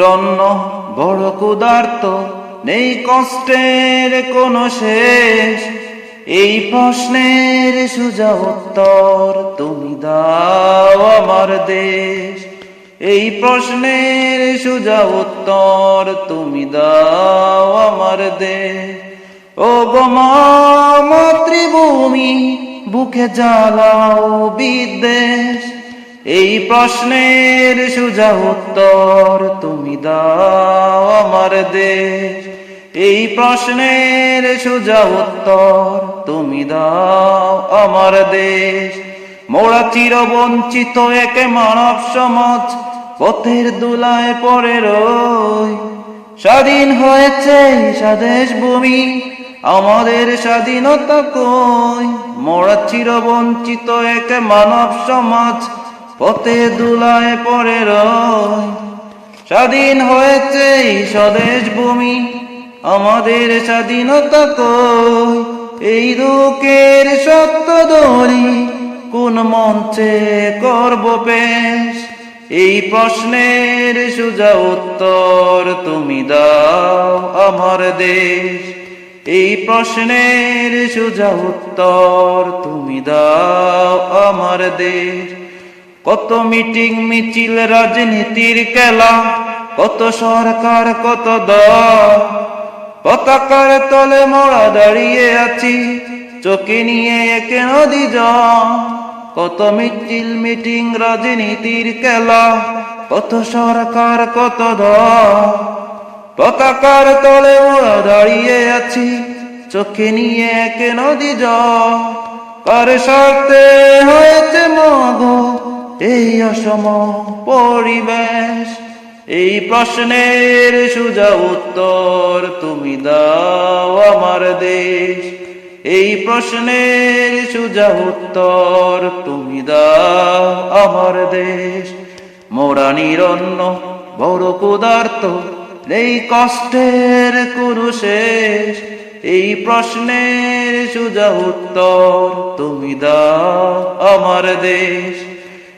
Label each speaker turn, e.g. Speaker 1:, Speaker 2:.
Speaker 1: জন্য বড় ক্ষুধার্ত, নেই কষ্টের কোনো শেষ। এই প্রশ্নের সুজা উত্তর তুমি দাও আমার দেশ। এই প্রশ্নের সুজা উত্তর তুমি দাও আমার দেশ। ও গো মা, মাতৃভূমি, বুকে জ্বালাও বিদ্বেষ। এই প্রশ্নের সুজা উত্তর তুমি দাও আমার দেশ। এই প্রশ্নের সুজা উত্তর তুমি দাও আমার দেশ। মোরা চির বঞ্চিত এক মানব সমাজ, পথের দুলায় পরে রই। স্বাধীন হয়েছে স্বদেশ ভূমি, আমাদের স্বাধীনতা কই? মোরা চির বঞ্চিত এক মানব সমাজ পথে দুলায় পরে রয়। স্বাধীন হয়েছে স্বদেশ ভূমি, আমাদের স্বাধীনতা কই? এই দুঃখের সত্য দড়ি কোন মঞ্চে করব পেশ? এই প্রশ্নের সুজা উত্তর তুমি দাও আমার দেশ। এই প্রশ্নের সুজা উত্তর তুমি দাও আমার দেশ। কত মিটিং, মিছিল, রাজনীতির খেলা, কত সরকার, কত দল। পতাকার তলে মোড়া দাঁড়িয়ে আছি, চোখে নিয়ে একে নদী কত মিছিল, মিটিং, রাজনীতির খেলা, কত সরকার, কত দল। পতাকার তলে মোড়া দাঁড়িয়ে আছি, চোখে নিয়ে একে নদী কার হয়েছে মগো অসম পরিবেশ। এই প্রশ্নের সুজা উত্তর তুমি দাও আমার দেশ। এই প্রশ্নের সুজা উত্তর তুমি দাও আমার দেশ। মোরা নিরন্ন, বড় ক্ষুধার্ত, এই কষ্টের কুরু শেষ এই প্রশ্নের সুজা উত্তর তুমি দাও আমার দেশ।